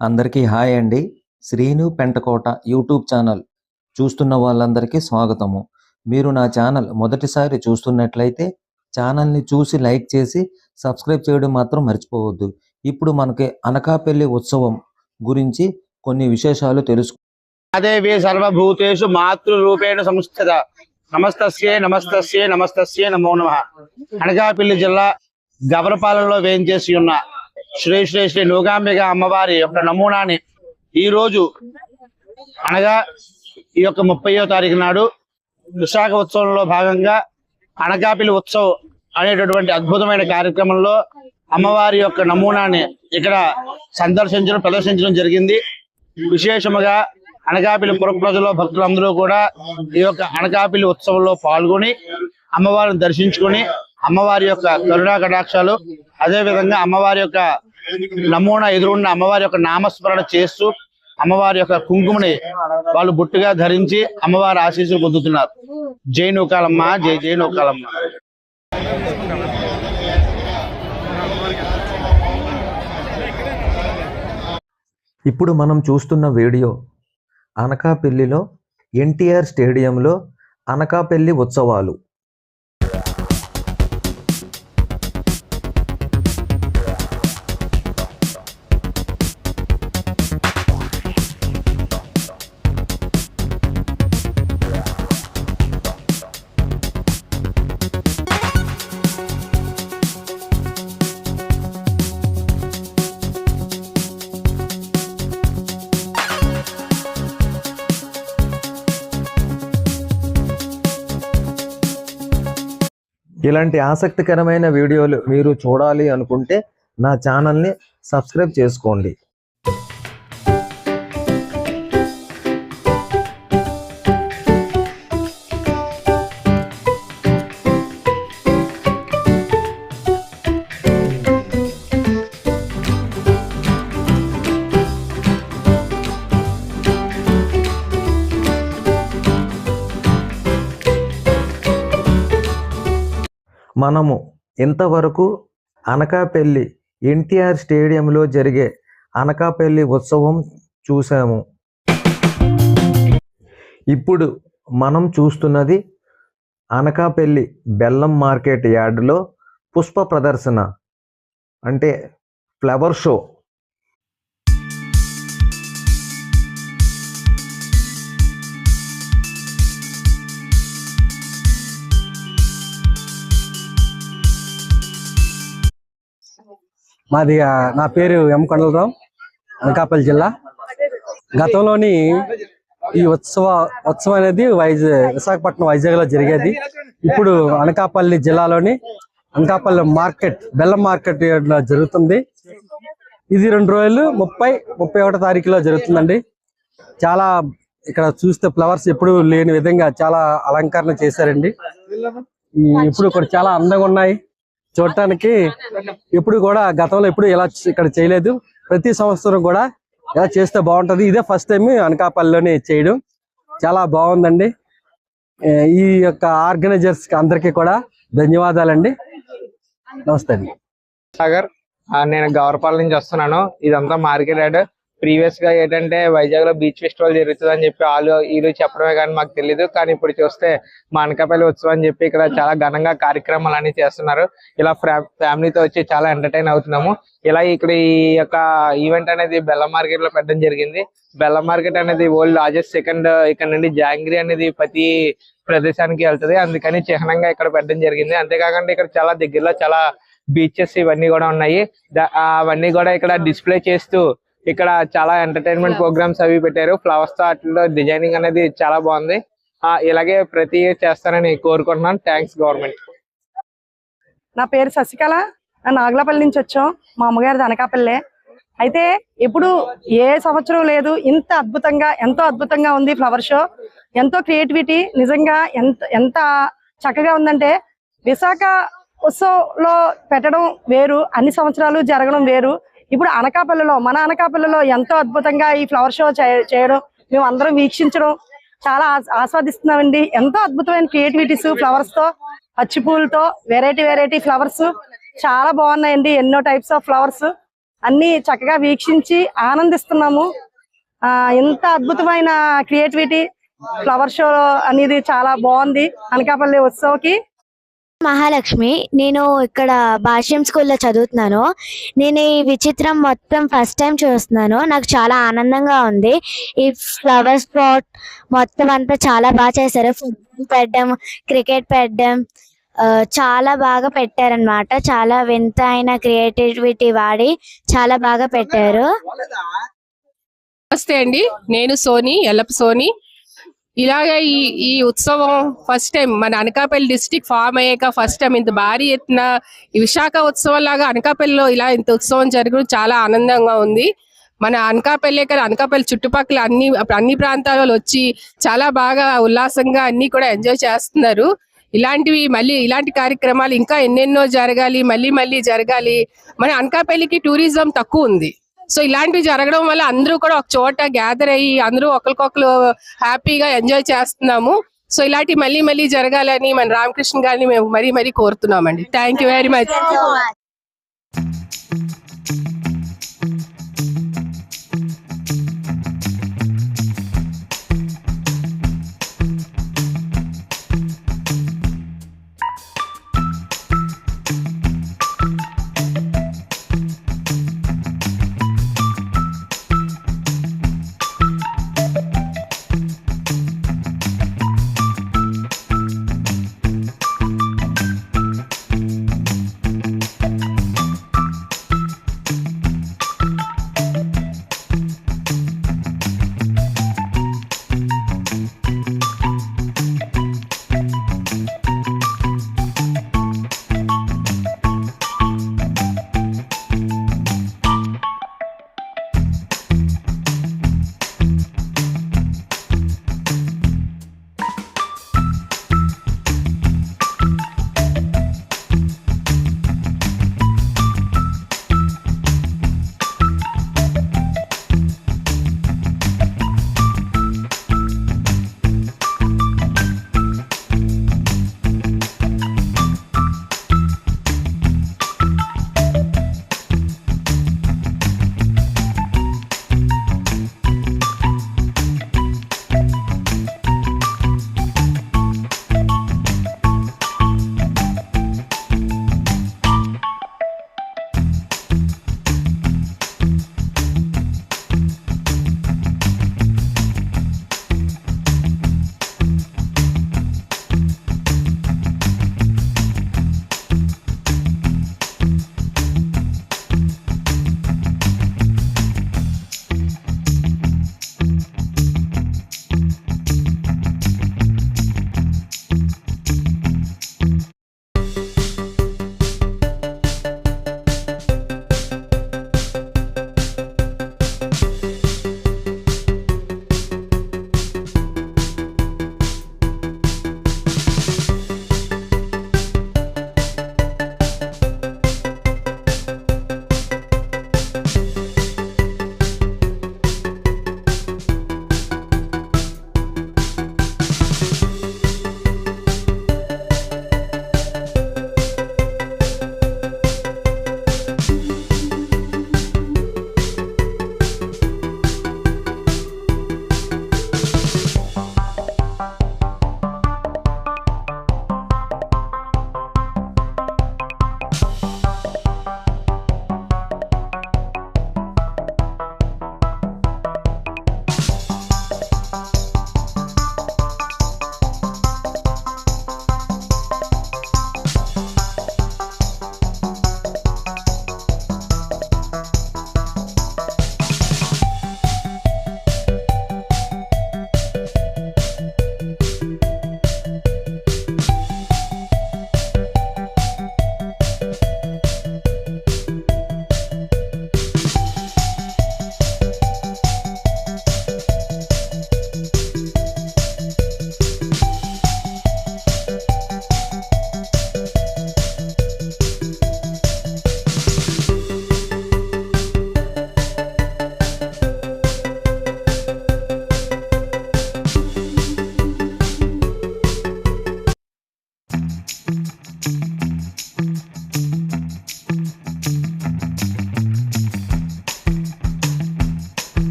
అందరికీ హాయ్ అండి. Srinu Pentakota YouTube channel చూస్తున్న వాళ్ళందరికీ స్వాగతము. మీరు నా ఛానల్ మొదటిసారి చూస్తున్నట్లయితే ఛానల్ని చూసి లైక్ చేసి సబ్స్క్రైబ్ చేయడం మాత్రం మర్చిపోవద్దు. ఇప్పుడు మనకి అనకాపల్లి ఉత్సవం గురించి కొన్ని విశేషాలు తెలుసు అదేవి సర్వభూతేషు మాతృరూపేణ సంస్థిత నమస్తస్యే నమస్తస్యే నమస్తస్యే నమో నమ. అనకాపల్లి జిల్లా గవరపాలెంలో వేయించేసి ఉన్న శ్రీ శ్రీ శ్రీ నూగాంబిక అమ్మవారి యొక్క నమూనాని ఈ రోజు అనగా ఈ యొక్క ముప్పయో తారీఖు నాడు విశాఖ ఉత్సవంలో భాగంగా అనకాపిలి ఉత్సవ్ అనేటటువంటి అద్భుతమైన కార్యక్రమంలో అమ్మవారి యొక్క నమూనాని ఇక్కడ సందర్శించడం ప్రదర్శించడం జరిగింది. విశేషముగా అనకాపిలి పుర ప్రజలు భక్తులందరూ కూడా ఈ యొక్క అనకాపిలి ఉత్సవంలో పాల్గొని అమ్మవారిని దర్శించుకొని అమ్మవారి యొక్క కరుణా కటాక్షాలు అదే విధంగా అమ్మవారి యొక్క నమూనా ఎదురున్న అమ్మవారి యొక్క నామస్మరణ చేస్తూ అమ్మవారి యొక్క కుంకుమని వాళ్ళు బొట్టుగా ధరించి అమ్మవారి ఆశీస్సులు పొందుతున్నారు. జై నూకాలమ్మ జై జై నూకాలమ్మ. ఇప్పుడు మనం చూస్తున్న వీడియో అనకాపల్లిలో ఎన్టీఆర్ స్టేడియంలో అనకాపల్లి ఉత్సవాలు. ఇలాంటి ఆసక్తికరమైన వీడియోలు మీరు చూడాలి అనుకుంటే నా ఛానల్ని సబ్స్క్రైబ్ చేసుకోండి. మనము ఇంతవరకు అనకాపల్లి ఎన్టీఆర్ స్టేడియంలో జరిగే అనకాపల్లి ఉత్సవం చూసాము ఇప్పుడు మనం చూస్తున్నది అనకాపల్లి బెల్లం మార్కెట్ యార్డులో పుష్ప ప్రదర్శన అంటే ఫ్లవర్ షో. మాది నా పేరు ఎం కొండలరావు అనకాపల్లి జిల్లా. గతంలోని ఈ ఉత్సవ ఉత్సవం అనేది వైజాగ్ విశాఖపట్నం వైజాగ్లో జరిగేది. ఇప్పుడు అనకాపల్లి జిల్లాలోని అనకాపల్లి మార్కెట్ బెల్లం మార్కెట్లో జరుగుతుంది. ఇది రెండు రోజులు ముప్పై ముప్పై ఒకటో తారీఖులో జరుగుతుందండి. చాలా ఇక్కడ చూస్తే ఫ్లవర్స్ ఎప్పుడు లేని విధంగా చాలా అలంకరణ చేశారండి. ఇప్పుడు ఇక్కడ చాలా అందంగా ఉన్నాయి. చూడటానికి ఎప్పుడు కూడా గతంలో ఎప్పుడు ఇలా ఇక్కడ చేయలేదు. ప్రతి సంవత్సరం కూడా ఇలా చేస్తే బాగుంటది. ఇదే ఫస్ట్ టైం అనకాపల్లిలోనే చేయడం. చాలా బాగుందండి. ఈ యొక్క ఆర్గనైజర్స్కి అందరికీ కూడా ధన్యవాదాలండి. నమస్తే అండి. సాగర్ నేను గౌరపాల నుంచి వస్తున్నాను. ఇదంతా మార్కెట్ యార్డ్. ప్రీవియస్గా ఏంటంటే వైజాగ్లో బీచ్ ఫెస్టివల్ జరుగుతుంది అని చెప్పి వాళ్ళు వీళ్ళు చెప్పడమే కానీ మాకు తెలియదు కానీ ఇప్పుడు చూస్తే మా అనకాపల్లి ఉత్సవం అని చెప్పి ఇక్కడ చాలా ఘనంగా కార్యక్రమాలు అన్ని చేస్తున్నారు. ఇలా ఫ్యామిలీతో వచ్చి చాలా ఎంటర్టైన్ అవుతున్నాము. ఇలా ఇక్కడ ఈ యొక్క ఈవెంట్ అనేది బెల్లం మార్కెట్లో పెట్టడం జరిగింది. బెల్లం మార్కెట్ అనేది ఓల్డ్ లార్జెస్ట్ సెకండ్ ఇక్కడ నుండి జాంగ్రీ అనేది ప్రతి ప్రదేశానికి వెళ్తది. అందుకని చిహ్నంగా ఇక్కడ పెట్టడం జరిగింది. అంతేకాకుండా ఇక్కడ చాలా దగ్గరలో చాలా బీచెస్ ఇవన్నీ కూడా ఉన్నాయి. అవన్నీ కూడా ఇక్కడ డిస్ప్లే చేస్తూ ఇక్కడ చాలా ఎంటర్టైన్మెంట్ ప్రోగ్రామ్స్ అవి పెట్టారు. ఫ్లవర్స్తో వాటిలో డిజైనింగ్ అనేది చాలా బాగుంది. ఆ ఇలాగే ప్రతి ఇయర్ చేస్తారని కోరుకుంటున్నాను. థ్యాంక్స్ గవర్నమెంట్ నా పేరు శశికళ నాగలపల్లి నుంచి వచ్చాం. మా అమ్మగారిది అనకాపల్లె అయితే ఇప్పుడు ఏ సంవత్సరం లేదు. ఇంత అద్భుతంగా ఎంతో అద్భుతంగా ఉంది ఫ్లవర్ షో ఎంతో క్రియేటివిటీ నిజంగా ఎంత ఎంత చక్కగా ఉందంటే విశాఖ ఉత్సవంలో పెట్టడం వేరు. అన్ని సంవత్సరాలు జరగడం వేరు. ఇప్పుడు అనకాపల్లిలో మన అనకాపల్లిలో ఎంతో అద్భుతంగా ఈ ఫ్లవర్ షో చేయడం మేము అందరం వీక్షించడం చాలా ఆస్వాదిస్తున్నామండి. ఎంతో అద్భుతమైన క్రియేటివిటీస్ ఫ్లవర్స్తో పచ్చి పూలతో వెరైటీ వెరైటీ ఫ్లవర్స్ చాలా బాగున్నాయండి ఎన్నో టైప్స్ ఆఫ్ ఫ్లవర్స్ అన్ని చక్కగా వీక్షించి ఆనందిస్తున్నాము. ఆ ఇంత అద్భుతమైన క్రియేటివిటీ ఫ్లవర్ షో అనేది చాలా బాగుంది. అనకాపల్లి ఉత్సవ్కి మహాలక్ష్మి నేను ఇక్కడ భాష్యం స్కూల్లో చదువుతున్నాను. నేను ఈ విచిత్రం మొత్తం ఫస్ట్ టైం చూస్తున్నాను. నాకు చాలా ఆనందంగా ఉంది. ఈ ఫ్లవర్ స్పాట్ మొత్తం అంతా చాలా బాగా చేశారు. ఫుట్బాల్ పెట్టడం క్రికెట్ పెట్టడం చాలా బాగా పెట్టారనమాట చాలా వింత అయిన క్రియేటివిటీ వాడి చాలా బాగా పెట్టారు. నమస్తే అండి. నేను సోని ఎల్లప్ప సోని. ఇలాగ ఈ ఈ ఉత్సవం ఫస్ట్ టైం మన అనకాపల్లి డిస్టిక్ ఫామ్ అయ్యాక ఫస్ట్ టైం ఇంత భారీ ఎత్తున ఈ విశాఖ ఉత్సవం లాగా అనకాపల్లిలో ఇలా ఇంత ఉత్సవం జరగడం చాలా ఆనందంగా ఉంది. మన అనకాపల్లి కదా అనకాపల్లి చుట్టుపక్కల అన్ని అన్ని ప్రాంతాలలో వచ్చి చాలా బాగా ఉల్లాసంగా అన్ని కూడా ఎంజాయ్ చేస్తున్నారు. ఇలాంటివి మళ్ళీ ఇలాంటి కార్యక్రమాలు ఇంకా ఎన్నెన్నో జరగాలి మళ్ళీ మళ్ళీ జరగాలి. మన అనకాపల్లికి టూరిజం తక్కువ ఉంది. సో ఇలాంటివి జరగడం వల్ల అందరూ కూడా ఒక చోట గ్యాదర్ అయ్యి అందరూ ఒకరికొకరు హ్యాపీగా ఎంజాయ్ చేస్తున్నాము. సో ఇలాంటి మళ్ళీ మళ్ళీ జరగాలని మన రామకృష్ణ గారిని మేము మరీ మరీ కోరుతున్నామండి. Thank you very much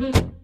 Mm-hmm.